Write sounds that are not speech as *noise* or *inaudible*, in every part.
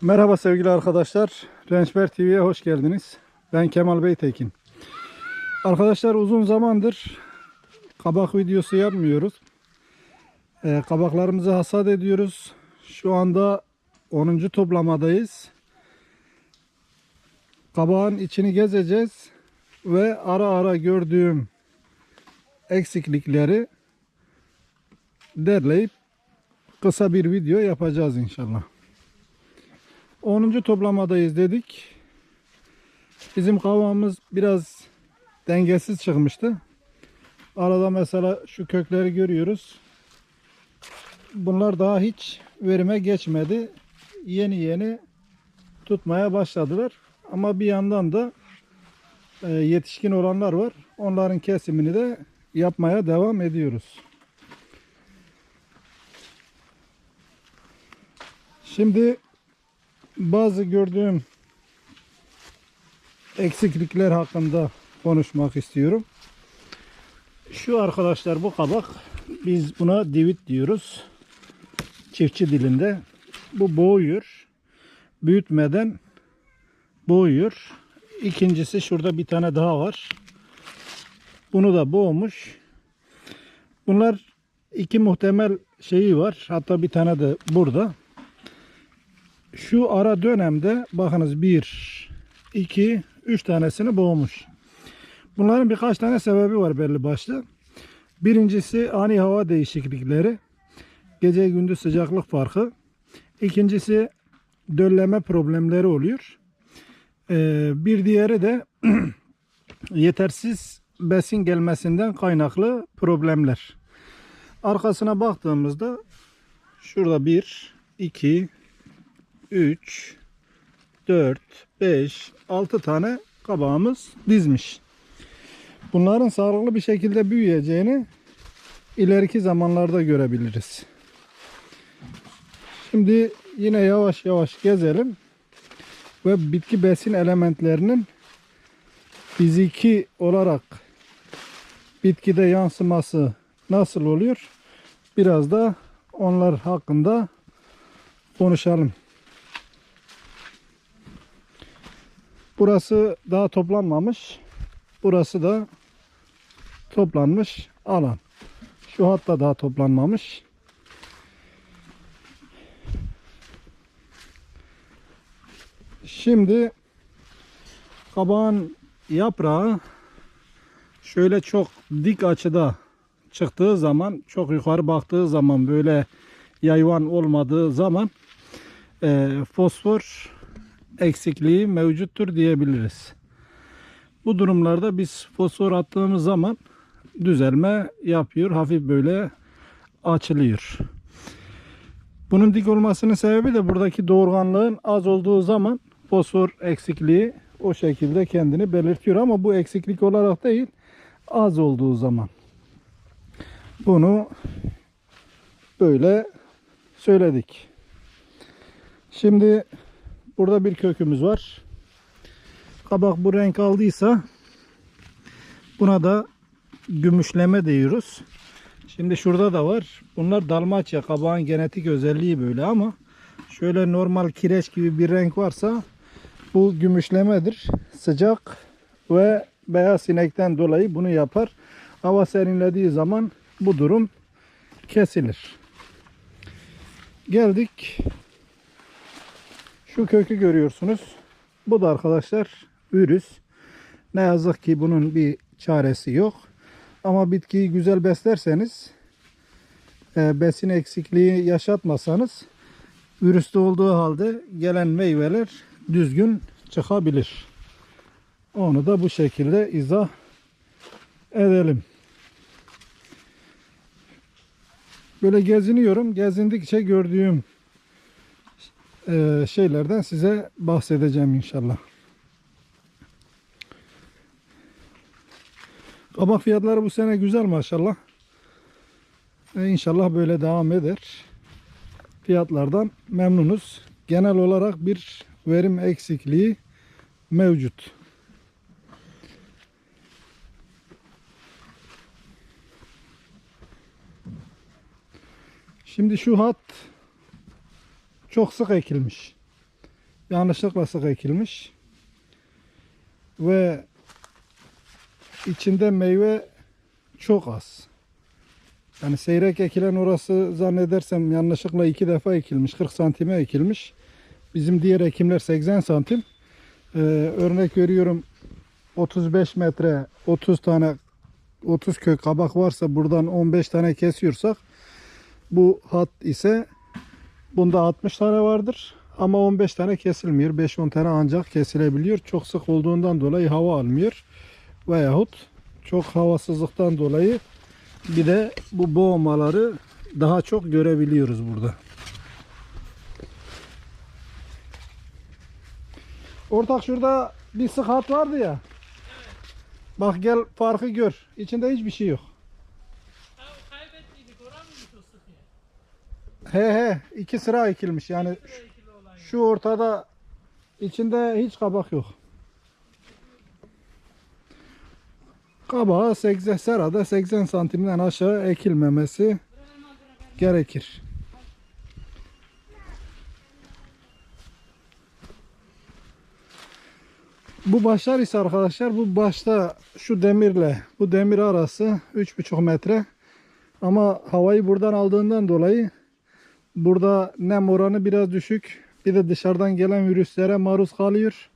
Merhaba sevgili arkadaşlar. Rençber TV'ye hoş geldiniz. Ben Kemal Beytekin. Arkadaşlar uzun zamandır kabak videosu yapmıyoruz. Ee, kabaklarımızı hasat ediyoruz. Şu anda 10. toplamadayız. Kabağın içini gezeceğiz ve ara ara gördüğüm eksiklikleri derleyip kısa bir video yapacağız inşallah. 10. toplamadayız dedik. Bizim kavamız biraz dengesiz çıkmıştı. Arada mesela şu kökleri görüyoruz. Bunlar daha hiç verime geçmedi. Yeni yeni tutmaya başladılar. Ama bir yandan da e, yetişkin olanlar var. Onların kesimini de yapmaya devam ediyoruz. Şimdi bazı gördüğüm eksiklikler hakkında konuşmak istiyorum. Şu arkadaşlar bu kabak biz buna divit diyoruz. Çiftçi dilinde. Bu boğuyor. Büyütmeden boğuyor. İkincisi şurada bir tane daha var. Bunu da boğmuş. Bunlar iki muhtemel şeyi var. Hatta bir tane de burada. Şu ara dönemde bakınız 1, 2, 3 tanesini boğmuş. Bunların birkaç tane sebebi var belli başlı. Birincisi ani hava değişiklikleri. Gece gündüz sıcaklık farkı. İkincisi dölleme problemleri oluyor. Ee, bir diğeri de *clears throat* yetersiz besin gelmesinden kaynaklı problemler. Arkasına baktığımızda şurada 1, 2, 3, 4, 5, 6 tane kabağımız dizmiş. Bunların sağlıklı bir şekilde büyüyeceğini ileriki zamanlarda görebiliriz. Şimdi yine yavaş yavaş gezelim ve bitki besin elementlerinin fiziki olarak bitkide yansıması nasıl oluyor? Biraz da onlar hakkında konuşalım. Burası daha toplanmamış. Burası da toplanmış alan. Şu hatta daha toplanmamış. Şimdi kabağın yaprağı şöyle çok dik açıda çıktığı zaman çok yukarı baktığı zaman böyle yayvan olmadığı zaman e, fosfor eksikliği mevcuttur diyebiliriz. Bu durumlarda biz fosfor attığımız zaman düzelme yapıyor. Hafif böyle açılıyor. Bunun dik olmasının sebebi de buradaki doğurganlığın az olduğu zaman fosfor eksikliği o şekilde kendini belirtiyor ama bu eksiklik olarak değil az olduğu zaman. Bunu böyle söyledik. Şimdi Burada bir kökümüz var. Kabak bu renk aldıysa buna da gümüşleme diyoruz. Şimdi şurada da var. Bunlar dalmaçya kabağın genetik özelliği böyle ama şöyle normal kireç gibi bir renk varsa bu gümüşlemedir. Sıcak ve beyaz sinekten dolayı bunu yapar. Hava serinlediği zaman bu durum kesilir. Geldik şu kökü görüyorsunuz. Bu da arkadaşlar virüs. Ne yazık ki bunun bir çaresi yok. Ama bitkiyi güzel beslerseniz e, besin eksikliği yaşatmasanız virüste olduğu halde gelen meyveler düzgün çıkabilir. Onu da bu şekilde izah edelim. Böyle geziniyorum. Gezindikçe gördüğüm e, şeylerden size bahsedeceğim inşallah. Kabak fiyatları bu sene güzel maşallah. E, inşallah böyle devam eder. Fiyatlardan memnunuz. Genel olarak bir verim eksikliği mevcut. Şimdi şu hat çok sık ekilmiş. yanlışlıkla sık ekilmiş. Ve içinde meyve çok az. Yani seyrek ekilen orası zannedersem yanlışlıkla iki defa ekilmiş. 40 santime ekilmiş. Bizim diğer ekimler 80 santim. Ee, örnek veriyorum 35 metre 30 tane 30 kök kabak varsa buradan 15 tane kesiyorsak bu hat ise bunda 60 tane vardır ama 15 tane kesilmiyor. 5-10 tane ancak kesilebiliyor. Çok sık olduğundan dolayı hava almıyor. Veyahut çok havasızlıktan dolayı bir de bu boğmaları daha çok görebiliyoruz burada. Ortak şurada bir sık hat vardı ya. Bak gel farkı gör. İçinde hiçbir şey yok. He he iki sıra ekilmiş yani olan. şu ortada içinde hiç kabak yok. Kabağı 80 serada 80 santimden aşağı ekilmemesi gerekir. Bu başlar ise arkadaşlar bu başta şu demirle bu demir arası 3,5 metre. Ama havayı buradan aldığından dolayı burada nem oranı biraz düşük. Bir de dışarıdan gelen virüslere maruz kalıyor.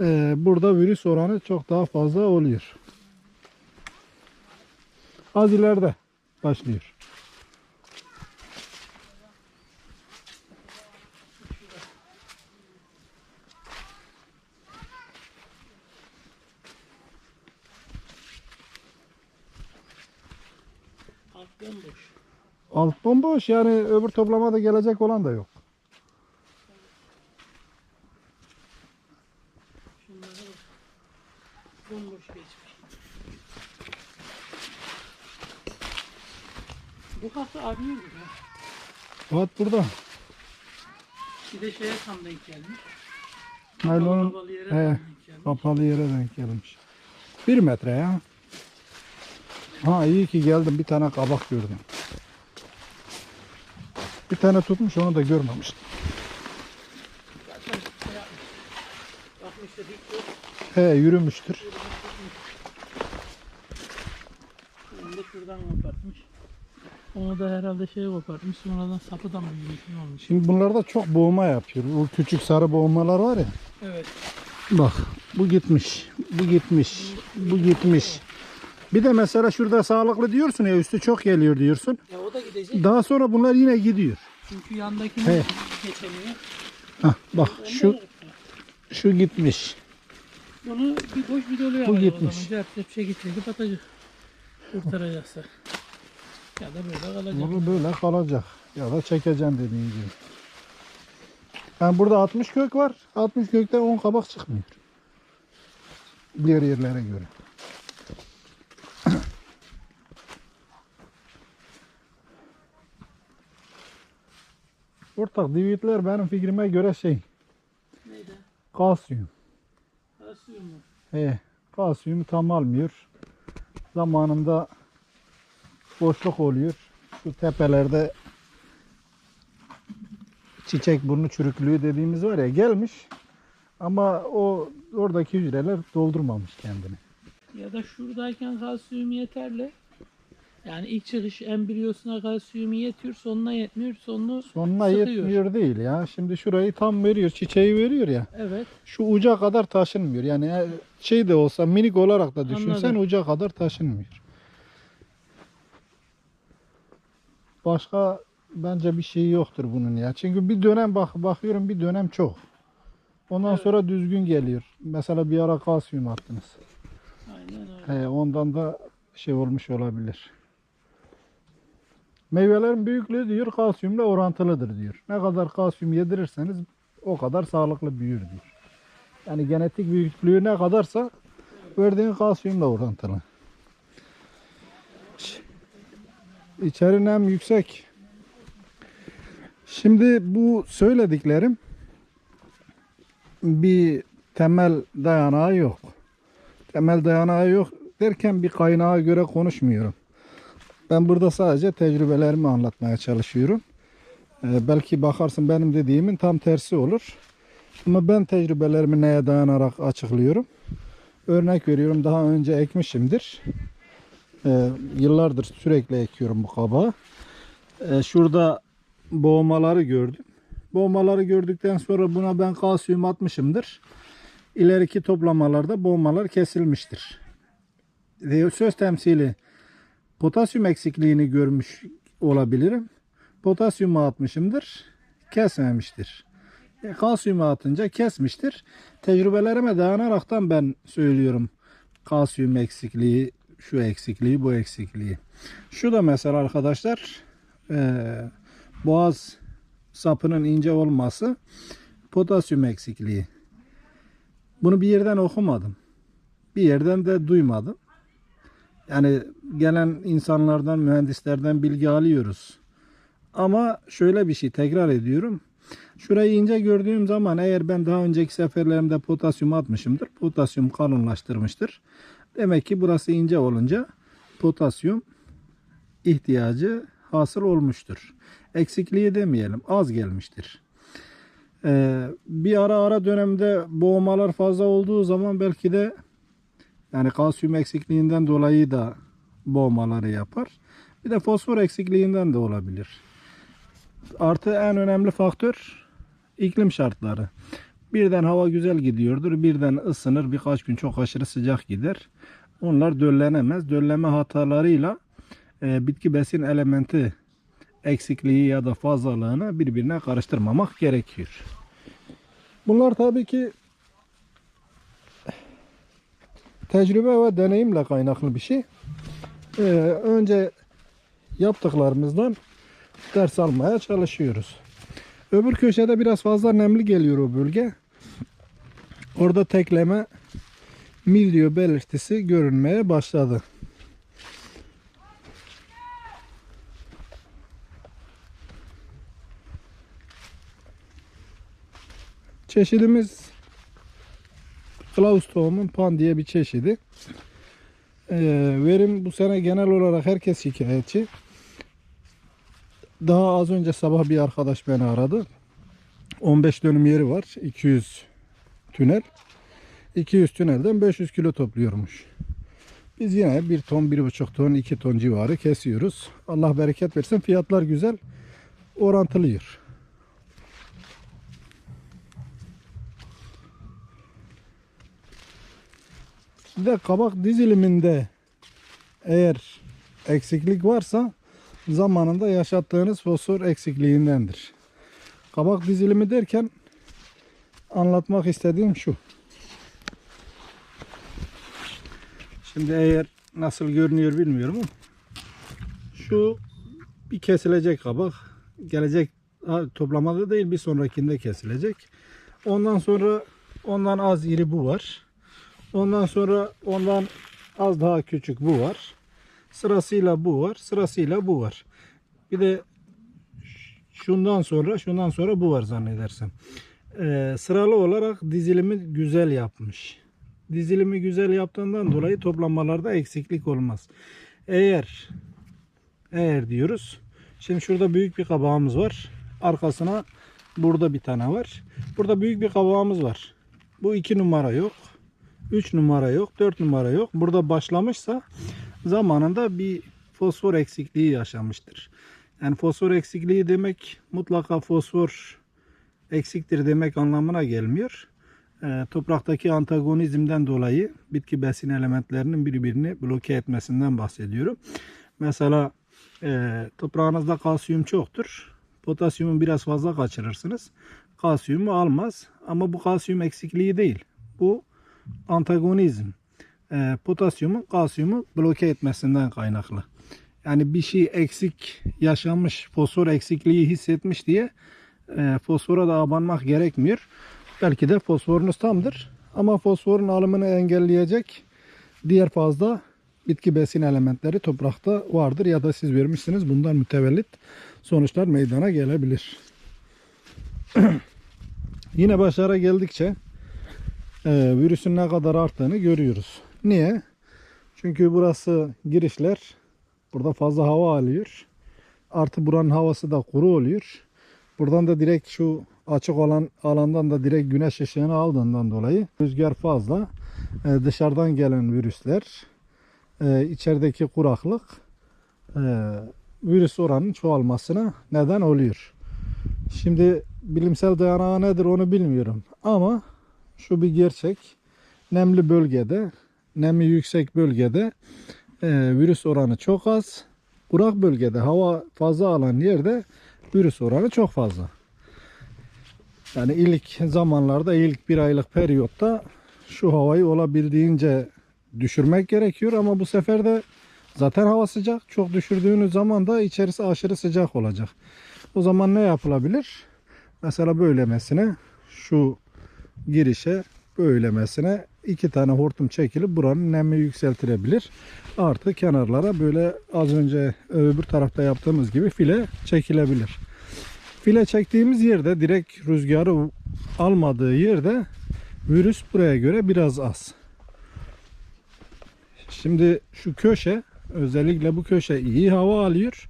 Ee, burada virüs oranı çok daha fazla oluyor. Az ileride başlıyor. Alt bomboş. Alt bomboş yani öbür toplamada gelecek olan da yok. Şunlara bak. Bomboş geçmiş. Bu hafta arıyor mu ya? At burada. Bir de şeye tam denk gelmiş. Naylonun Kapalı yere he, denk gelmiş. kapalı yere denk gelmiş. Bir metre ya. Ha iyi ki geldim bir tane kabak gördüm. Bir tane tutmuş onu da görmemiştim. He yürümüştür. Onu da şuradan kopartmış. Onu da herhalde şey kopartmış. Sonradan sapı da mı büyümüş olmuş? Şimdi bunlarda çok boğma yapıyor. O küçük sarı boğmalar var ya. Evet. Bak bu gitmiş. Bu gitmiş. Bu gitmiş. Bir de mesela şurada sağlıklı diyorsun ya üstü çok geliyor diyorsun. Ya o da gidecek. Daha sonra bunlar yine gidiyor. Çünkü yandakini He. geçemiyor. Hah, bak Onu şu şu gitmiş. Bunu bir boş bir doluya Bu Bu gitmiş. Zaman Cep şey getirdik atacak. Kurtaracaksa. Ya da böyle kalacak. Bunu böyle kalacak. Ya da çekeceğim dediğin gibi. Yani burada 60 kök var. 60 kökte 10 kabak çıkmıyor. Diğer yerlere göre. Ortak divitler benim fikrime göre şey Neydi? kalsiyum. Arasıyor mu? He, kalsiyumu tam almıyor. Zamanında boşluk oluyor. Şu tepelerde çiçek burnu çürüklüğü dediğimiz var ya gelmiş. Ama o oradaki hücreler doldurmamış kendini. Ya da şuradayken kalsiyum yeterli. Yani ilk çıkış embriyosuna kalsiyum yetiyor, sonuna yetmiyor, sonunu Sonuna Sıkıyor. yetmiyor değil ya. Şimdi şurayı tam veriyor, çiçeği veriyor ya. evet. Şu uca kadar taşınmıyor. Yani e, şey de olsa minik olarak da düşünsen Anladım. uca kadar taşınmıyor. Başka bence bir şey yoktur bunun ya. Çünkü bir dönem bak bakıyorum bir dönem çok. Ondan Evet. sonra düzgün geliyor. Mesela bir ara kalsiyum attınız. Aynen öyle. He, ondan da şey olmuş olabilir. Meyvelerin büyüklüğü diyor kalsiyumla orantılıdır diyor. Ne kadar kalsiyum yedirirseniz o kadar sağlıklı büyür diyor. Yani genetik büyüklüğü ne kadarsa verdiğin kalsiyumla orantılı. İçeri nem yüksek. Şimdi bu söylediklerim bir temel dayanağı yok. Temel dayanağı yok derken bir kaynağa göre konuşmuyorum. Ben burada sadece tecrübelerimi anlatmaya çalışıyorum. Ee, belki bakarsın benim dediğimin tam tersi olur. Ama ben tecrübelerimi neye dayanarak açıklıyorum? Örnek veriyorum daha önce ekmişimdir. Ee, yıllardır sürekli ekiyorum bu kabağı. Ee, şurada boğmaları gördüm. Boğmaları gördükten sonra buna ben kalsiyum atmışımdır. İleriki toplamalarda boğmalar kesilmiştir. Söz temsili potasyum eksikliğini görmüş olabilirim. Potasyumu atmışımdır. Kesmemiştir. E, kalsiyumu atınca kesmiştir. Tecrübelerime dayanaraktan ben söylüyorum. Kalsiyum eksikliği, şu eksikliği, bu eksikliği. Şu da mesela arkadaşlar e, boğaz sapının ince olması potasyum eksikliği. Bunu bir yerden okumadım. Bir yerden de duymadım. Yani gelen insanlardan, mühendislerden bilgi alıyoruz. Ama şöyle bir şey tekrar ediyorum. Şurayı ince gördüğüm zaman eğer ben daha önceki seferlerimde potasyum atmışımdır. Potasyum kalınlaştırmıştır. Demek ki burası ince olunca potasyum ihtiyacı hasıl olmuştur. Eksikliği demeyelim az gelmiştir. Ee, bir ara ara dönemde boğmalar fazla olduğu zaman belki de yani kalsiyum eksikliğinden dolayı da boğmaları yapar. Bir de fosfor eksikliğinden de olabilir. Artı en önemli faktör iklim şartları. Birden hava güzel gidiyordur, birden ısınır, birkaç gün çok aşırı sıcak gider. Onlar döllenemez. Dölleme hatalarıyla e, bitki besin elementi eksikliği ya da fazlalığını birbirine karıştırmamak gerekiyor. Bunlar tabii ki tecrübe ve deneyimle kaynaklı bir şey. Ee, önce yaptıklarımızdan ders almaya çalışıyoruz. Öbür köşede biraz fazla nemli geliyor o bölge. Orada tekleme mildiyo belirtisi görünmeye başladı. Çeşidimiz Klaus tohumun pan diye bir çeşidi. Ee, verim bu sene genel olarak herkes şikayetçi. Daha az önce sabah bir arkadaş beni aradı. 15 dönüm yeri var. 200 tünel. 200 tünelden 500 kilo topluyormuş. Biz yine 1 ton, 1,5 ton, 2 ton civarı kesiyoruz. Allah bereket versin. Fiyatlar güzel. Orantılıyor. Bir de kabak diziliminde eğer eksiklik varsa zamanında yaşattığınız fosfor eksikliğindendir. Kabak dizilimi derken anlatmak istediğim şu. Şimdi eğer nasıl görünüyor bilmiyorum ama şu bir kesilecek kabak. Gelecek toplamada değil bir sonrakinde kesilecek. Ondan sonra ondan az iri bu var. Ondan sonra ondan az daha küçük bu var. Sırasıyla bu var. Sırasıyla bu var. Bir de şundan sonra şundan sonra bu var zannedersem. Ee, sıralı olarak dizilimi güzel yapmış. Dizilimi güzel yaptığından dolayı toplamalarda eksiklik olmaz. Eğer eğer diyoruz. Şimdi şurada büyük bir kabağımız var. Arkasına burada bir tane var. Burada büyük bir kabağımız var. Bu iki numara yok. 3 numara yok, 4 numara yok. Burada başlamışsa zamanında bir fosfor eksikliği yaşamıştır. Yani fosfor eksikliği demek mutlaka fosfor eksiktir demek anlamına gelmiyor. Ee, topraktaki antagonizmden dolayı bitki besin elementlerinin birbirini bloke etmesinden bahsediyorum. Mesela e, toprağınızda kalsiyum çoktur. Potasyumu biraz fazla kaçırırsınız. Kalsiyumu almaz ama bu kalsiyum eksikliği değil. Bu antagonizm e, potasyumu kalsiyumu bloke etmesinden kaynaklı. Yani bir şey eksik yaşanmış, fosfor eksikliği hissetmiş diye e, fosfora da abanmak gerekmiyor. Belki de fosforunuz tamdır ama fosforun alımını engelleyecek diğer fazla bitki besin elementleri toprakta vardır ya da siz vermişsiniz bundan mütevellit sonuçlar meydana gelebilir. *clears throat* Yine başarı geldikçe e, virüsün ne kadar arttığını görüyoruz. Niye? Çünkü burası girişler. Burada fazla hava alıyor. Artı buranın havası da kuru oluyor. Buradan da direkt şu açık olan alandan da direkt güneş ışığını aldığından dolayı rüzgar fazla. E, dışarıdan gelen virüsler, e, içerideki kuraklık e, virüs oranının çoğalmasına neden oluyor. Şimdi bilimsel dayanağı nedir onu bilmiyorum ama şu bir gerçek. Nemli bölgede, nemi yüksek bölgede e, virüs oranı çok az. Kurak bölgede hava fazla alan yerde virüs oranı çok fazla. Yani ilk zamanlarda ilk bir aylık periyotta şu havayı olabildiğince düşürmek gerekiyor ama bu sefer de zaten hava sıcak. Çok düşürdüğünüz zaman da içerisi aşırı sıcak olacak. O zaman ne yapılabilir? Mesela böylemesine şu girişe böylemesine iki tane hortum çekilip buranın nemi yükseltilebilir. Artı kenarlara böyle az önce öbür tarafta yaptığımız gibi file çekilebilir. File çektiğimiz yerde direkt rüzgarı almadığı yerde virüs buraya göre biraz az. Şimdi şu köşe özellikle bu köşe iyi hava alıyor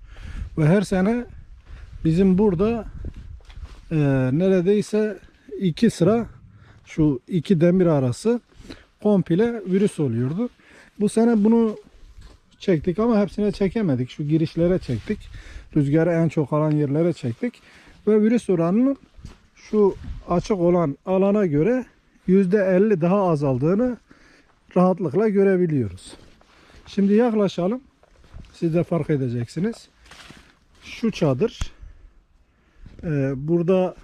ve her sene bizim burada e, neredeyse iki sıra şu iki demir arası komple virüs oluyordu. Bu sene bunu çektik ama hepsine çekemedik. Şu girişlere çektik. Rüzgarı en çok alan yerlere çektik. Ve virüs oranının şu açık olan alana göre %50 daha azaldığını rahatlıkla görebiliyoruz. Şimdi yaklaşalım. Siz de fark edeceksiniz. Şu çadır e, burada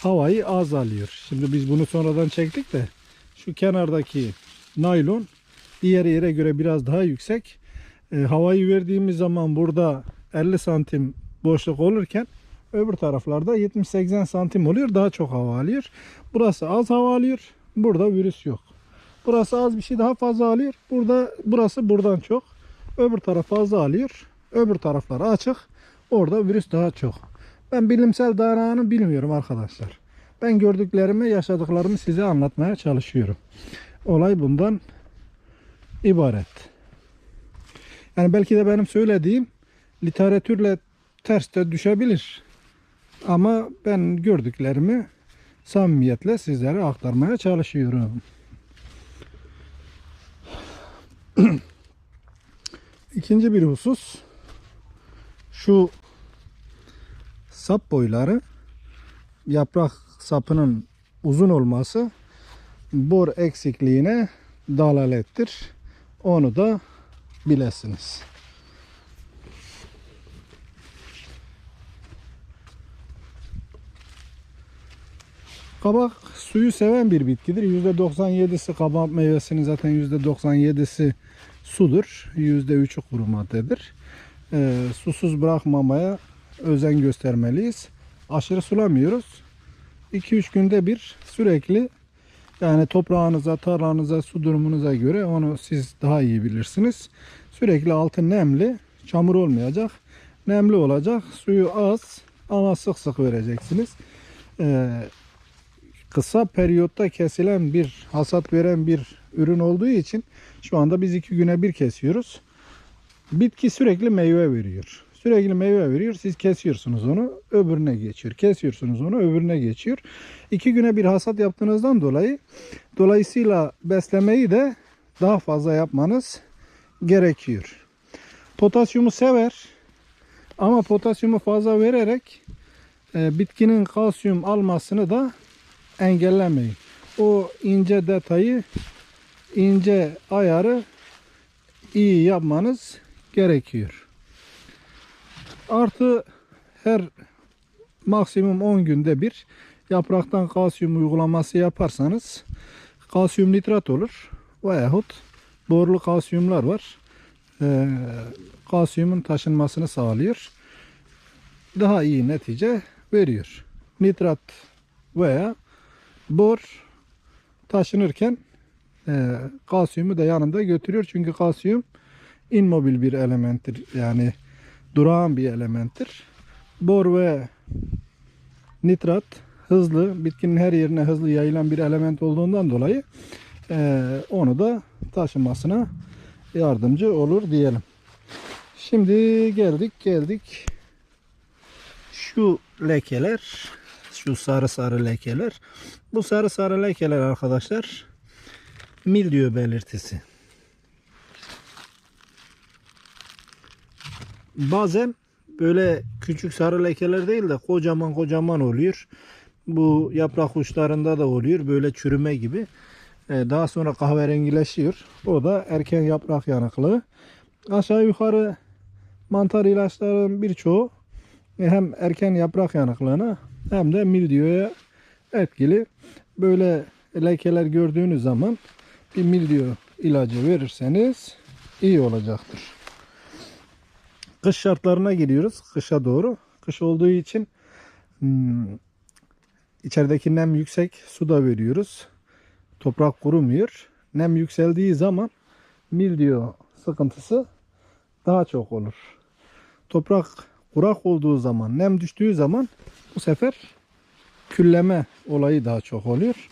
havayı az alıyor. Şimdi biz bunu sonradan çektik de şu kenardaki naylon diğer yere göre biraz daha yüksek. E, havayı verdiğimiz zaman burada 50 santim boşluk olurken öbür taraflarda 70-80 santim oluyor. Daha çok hava alıyor. Burası az hava alıyor. Burada virüs yok. Burası az bir şey daha fazla alıyor. Burada burası buradan çok. Öbür taraf fazla alıyor. Öbür taraflar açık. Orada virüs daha çok. Ben bilimsel dayanağını bilmiyorum arkadaşlar. Ben gördüklerimi, yaşadıklarımı size anlatmaya çalışıyorum. Olay bundan ibaret. Yani belki de benim söylediğim literatürle ters de düşebilir. Ama ben gördüklerimi samimiyetle sizlere aktarmaya çalışıyorum. *clears throat* İkinci bir husus şu sap boyları yaprak sapının uzun olması bor eksikliğine dalalettir. Onu da bilesiniz. Kabak suyu seven bir bitkidir. %97'si kabak meyvesinin zaten %97'si sudur. %3'ü kuru maddedir. Ee, susuz bırakmamaya özen göstermeliyiz. Aşırı sulamıyoruz. 2-3 günde bir sürekli yani toprağınıza, tarlanıza, su durumunuza göre onu siz daha iyi bilirsiniz. Sürekli altı nemli, çamur olmayacak. Nemli olacak. Suyu az ama sık sık vereceksiniz. Ee, kısa periyotta kesilen bir hasat veren bir ürün olduğu için şu anda biz iki güne bir kesiyoruz. Bitki sürekli meyve veriyor. Sürekli meyve veriyor. Siz kesiyorsunuz onu öbürüne geçiyor. Kesiyorsunuz onu öbürüne geçiyor. İki güne bir hasat yaptığınızdan dolayı dolayısıyla beslemeyi de daha fazla yapmanız gerekiyor. Potasyumu sever ama potasyumu fazla vererek e, bitkinin kalsiyum almasını da engellemeyin. O ince detayı, ince ayarı iyi yapmanız gerekiyor. Artı her maksimum 10 günde bir yapraktan kalsiyum uygulaması yaparsanız kalsiyum nitrat olur veyahut borlu kalsiyumlar var. Ee, kalsiyumun taşınmasını sağlıyor. Daha iyi netice veriyor. Nitrat veya bor taşınırken e, kalsiyumu da yanında götürüyor. Çünkü kalsiyum inmobil bir elementtir. Yani durağan bir elementtir. Bor ve nitrat hızlı, bitkinin her yerine hızlı yayılan bir element olduğundan dolayı e, onu da taşımasına yardımcı olur diyelim. Şimdi geldik geldik şu lekeler Şu sarı sarı lekeler. Bu sarı sarı lekeler arkadaşlar mildiyo belirtisi. Bazen böyle küçük sarı lekeler değil de kocaman kocaman oluyor. Bu yaprak uçlarında da oluyor. Böyle çürüme gibi. Ee, Daha sonra kahverengileşiyor. O da erken yaprak yanıklığı. Aşağı yukarı mantar ilaçların birçoğu hem erken yaprak yanıklığına hem de mildiyoya etkili. Böyle lekeler gördüğünüz zaman bir mildiyo ilacı verirseniz iyi olacaktır. Kış şartlarına giriyoruz. Kışa doğru. Kış olduğu için hmm, içerideki nem yüksek. Su da veriyoruz. Toprak kurumuyor. Nem yükseldiği zaman mildiyo sıkıntısı daha çok olur. Toprak kurak olduğu zaman, nem düştüğü zaman bu sefer külleme olayı daha çok oluyor.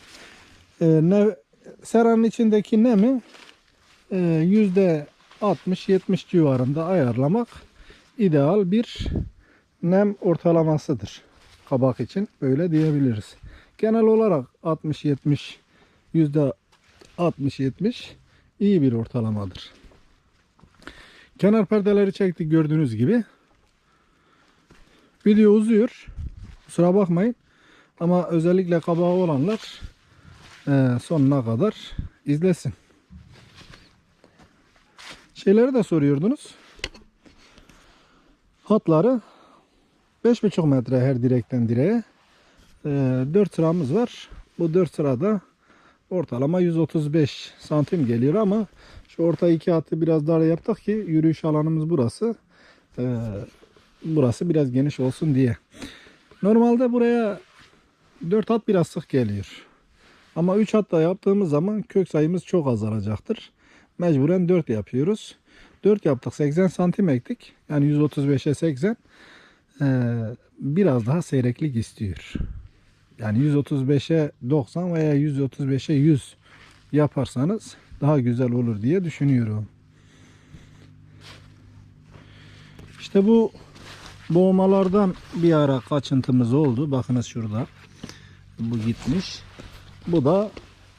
Ee, ne, seranın içindeki nemi e, yüzde 60-70 civarında ayarlamak ideal bir nem ortalamasıdır. Kabak için böyle diyebiliriz. Genel olarak 60-70 yüzde 60-70 iyi bir ortalamadır. Kenar perdeleri çektik gördüğünüz gibi. Video uzuyor. Kusura bakmayın. Ama özellikle kabağı olanlar eee, sonuna kadar izlesin. Şeyleri de soruyordunuz. Hatları 5,5 metre her direkten direğe. 4 sıramız var. Bu 4 sırada ortalama 135 santim geliyor ama şu orta iki hattı biraz dar yaptık ki yürüyüş alanımız burası. Ee, burası biraz geniş olsun diye. Normalde buraya 4 hat biraz sık geliyor. Ama 3 hatta yaptığımız zaman kök sayımız çok azalacaktır. Mecburen 4 yapıyoruz. 4 yaptık 80 santim ektik. Yani 135'e 80. Ee, biraz daha seyreklik istiyor. Yani 135'e 90 veya 135'e 100 yaparsanız daha güzel olur diye düşünüyorum. İşte bu boğmalardan bir ara kaçıntımız oldu. Bakınız şurada. Bu gitmiş. Bu da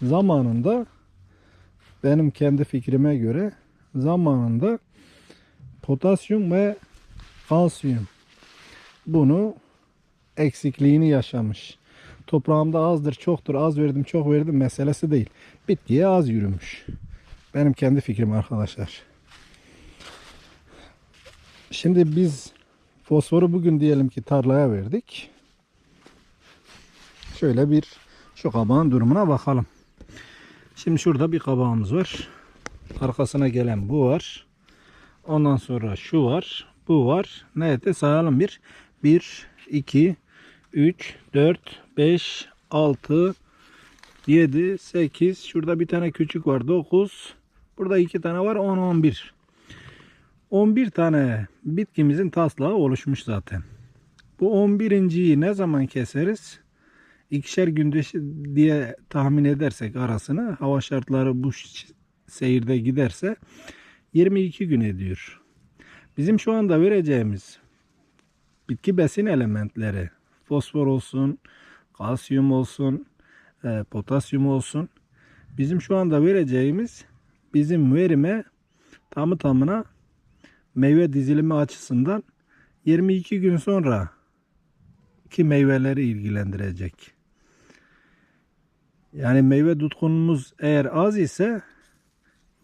zamanında benim kendi fikrime göre zamanında potasyum ve kalsiyum bunu eksikliğini yaşamış. Toprağımda azdır, çoktur, az verdim, çok verdim meselesi değil. Bitkiye az yürümüş. Benim kendi fikrim arkadaşlar. Şimdi biz fosforu bugün diyelim ki tarlaya verdik. Şöyle bir şu kabağın durumuna bakalım. Şimdi şurada bir kabağımız var. Arkasına gelen bu var. Ondan sonra şu var. Bu var. Neydi sayalım bir. 1, 2, 3, 4, 5, 6, 7, 8. Şurada bir tane küçük var. 9. Burada iki tane var. 10, 11. 11 tane bitkimizin taslağı oluşmuş zaten. Bu 11.yi ne zaman keseriz? İkişer günde diye tahmin edersek arasını hava şartları bu seyirde giderse 22 gün ediyor. Bizim şu anda vereceğimiz bitki besin elementleri fosfor olsun, kalsiyum olsun, e, potasyum olsun. Bizim şu anda vereceğimiz bizim verime tamı tamına meyve dizilimi açısından 22 gün sonra ki meyveleri ilgilendirecek. Yani meyve tutkunumuz eğer az ise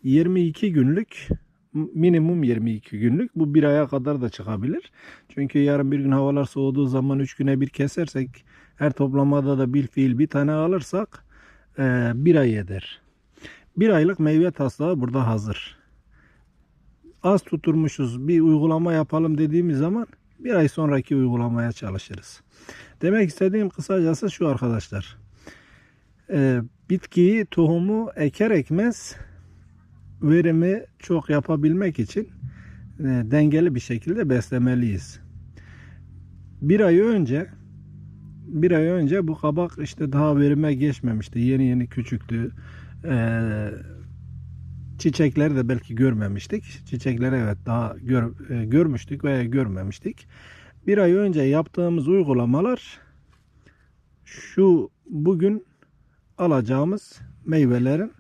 22 günlük minimum 22 günlük bu bir aya kadar da çıkabilir. Çünkü yarın bir gün havalar soğuduğu zaman 3 güne bir kesersek her toplamada da bir fiil bir tane alırsak eee, bir ay eder. Bir aylık meyve taslağı burada hazır. Az tuturmuşuz bir uygulama yapalım dediğimiz zaman bir ay sonraki uygulamaya çalışırız. Demek istediğim kısacası şu arkadaşlar. Eee, bitkiyi tohumu eker ekmez verimi çok yapabilmek için e, dengeli bir şekilde beslemeliyiz. Bir ay önce bir ay önce bu kabak işte daha verime geçmemişti. Yeni yeni küçüktü. Ee, çiçekleri de belki görmemiştik. Çiçekleri evet daha gör, e, görmüştük veya görmemiştik. Bir ay önce yaptığımız uygulamalar şu bugün alacağımız meyvelerin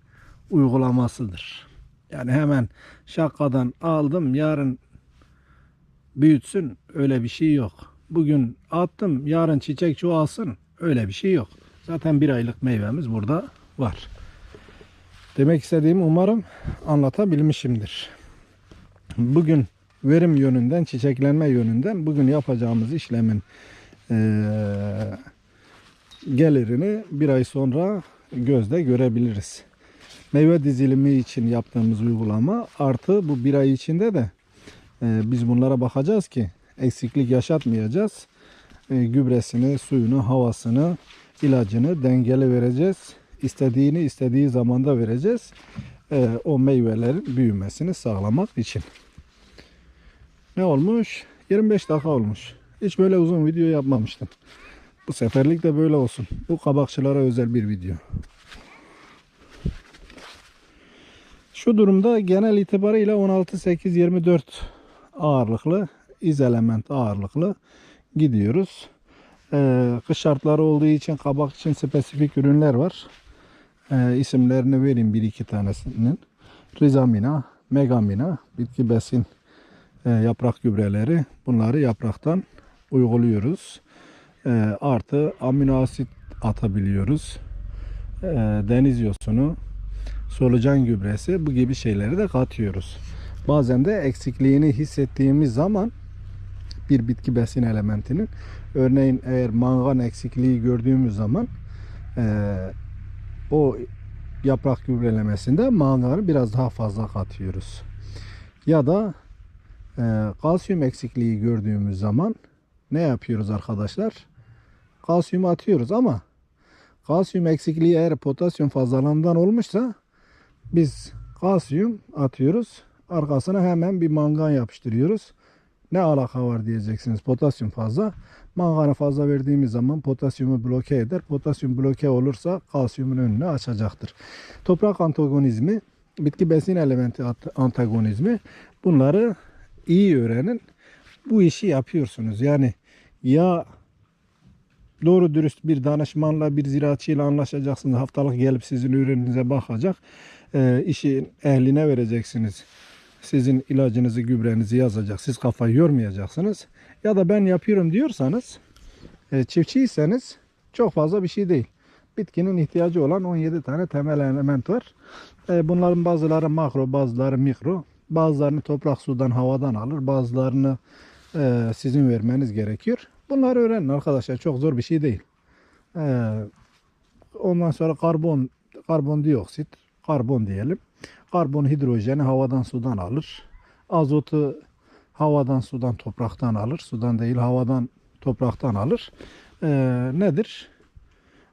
uygulamasıdır. Yani hemen şakadan aldım yarın büyütsün öyle bir şey yok. Bugün attım yarın çiçek çoğalsın öyle bir şey yok. Zaten bir aylık meyvemiz burada var. Demek istediğimi umarım anlatabilmişimdir. Bugün verim yönünden, çiçeklenme yönünden bugün yapacağımız işlemin eee, gelirini bir ay sonra gözde görebiliriz. Meyve dizilimi için yaptığımız uygulama artı bu bir ay içinde de e, biz bunlara bakacağız ki eksiklik yaşatmayacağız. E, gübresini, suyunu, havasını, ilacını dengeli vereceğiz. İstediğini istediği zamanda vereceğiz. E, o meyvelerin büyümesini sağlamak için. Ne olmuş? 25 dakika olmuş. Hiç böyle uzun video yapmamıştım. Bu seferlik de böyle olsun. Bu kabakçılara özel bir video. Şu durumda genel itibariyle 16 8 24 ağırlıklı iz element ağırlıklı gidiyoruz. Ee, kış şartları olduğu için kabak için spesifik ürünler var. Ee, isimlerini vereyim bir iki tanesinin. Rizamina, Megamina, bitki besin e, yaprak gübreleri. Bunları yapraktan uyguluyoruz. Ee, artı amino asit atabiliyoruz. Ee, deniz yosunu, solucan gübresi bu gibi şeyleri de katıyoruz. Bazen de eksikliğini hissettiğimiz zaman bir bitki besin elementinin örneğin eğer mangan eksikliği gördüğümüz zaman eee, o yaprak gübrelemesinde manganı biraz daha fazla katıyoruz. Ya da eee, kalsiyum eksikliği gördüğümüz zaman ne yapıyoruz arkadaşlar? Kalsiyumu atıyoruz ama kalsiyum eksikliği eğer potasyum fazlalığından olmuşsa biz kalsiyum atıyoruz. Arkasına hemen bir mangan yapıştırıyoruz. Ne alaka var diyeceksiniz. Potasyum fazla. Manganı fazla verdiğimiz zaman potasyumu bloke eder. Potasyum bloke olursa kalsiyumun önünü açacaktır. Toprak antagonizmi, bitki besin elementi antagonizmi bunları iyi öğrenin. Bu işi yapıyorsunuz. Yani ya doğru dürüst bir danışmanla bir ziraatçıyla anlaşacaksınız. Haftalık gelip sizin ürününüze bakacak. Ee, işin ehline vereceksiniz. Sizin ilacınızı, gübrenizi yazacak. Siz kafayı yormayacaksınız. Ya da ben yapıyorum diyorsanız, e, çiftçiyseniz çok fazla bir şey değil. Bitkinin ihtiyacı olan 17 tane temel element var. E, bunların bazıları makro, bazıları mikro. Bazılarını toprak, sudan, havadan alır. Bazılarını e, sizin vermeniz gerekiyor. Bunları öğrenin arkadaşlar. Çok zor bir şey değil. E, ondan sonra karbon, karbondioksit, karbon diyelim. Karbon hidrojeni havadan sudan alır. Azotu havadan sudan topraktan alır. Sudan değil havadan topraktan alır. Ee, nedir?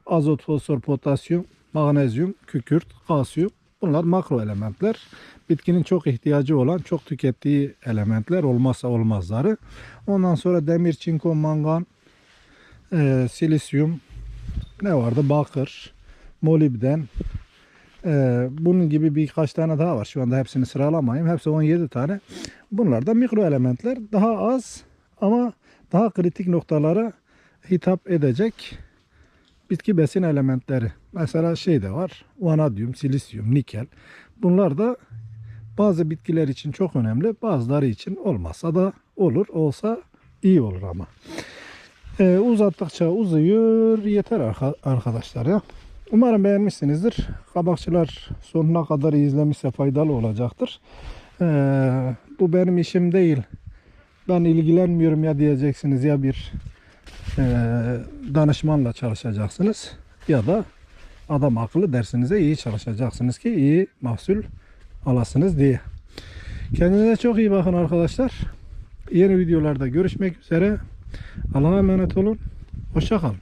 Azot, fosfor, potasyum, magnezyum, kükürt, kalsiyum. Bunlar makro elementler. Bitkinin çok ihtiyacı olan, çok tükettiği elementler olmazsa olmazları. Ondan sonra demir, çinko, mangan, e, silisyum, ne vardı? Bakır, molibden, ee, bunun gibi birkaç tane daha var. Şu anda hepsini sıralamayayım. Hepsi 17 tane. Bunlar da mikro elementler. Daha az ama daha kritik noktalara hitap edecek bitki besin elementleri. Mesela şey de var. Vanadyum, silisyum, nikel. Bunlar da bazı bitkiler için çok önemli. Bazıları için olmazsa da olur. Olsa iyi olur ama. Ee, uzattıkça uzuyor. Yeter arka- arkadaşlar ya. Umarım beğenmişsinizdir. Kabakçılar sonuna kadar izlemişse faydalı olacaktır. Ee, bu benim işim değil. Ben ilgilenmiyorum ya diyeceksiniz ya bir e, danışmanla çalışacaksınız ya da adam akıllı dersinize iyi çalışacaksınız ki iyi mahsul alasınız diye. Kendinize çok iyi bakın arkadaşlar. Yeni videolarda görüşmek üzere. Allah'a emanet olun. Hoşça kalın.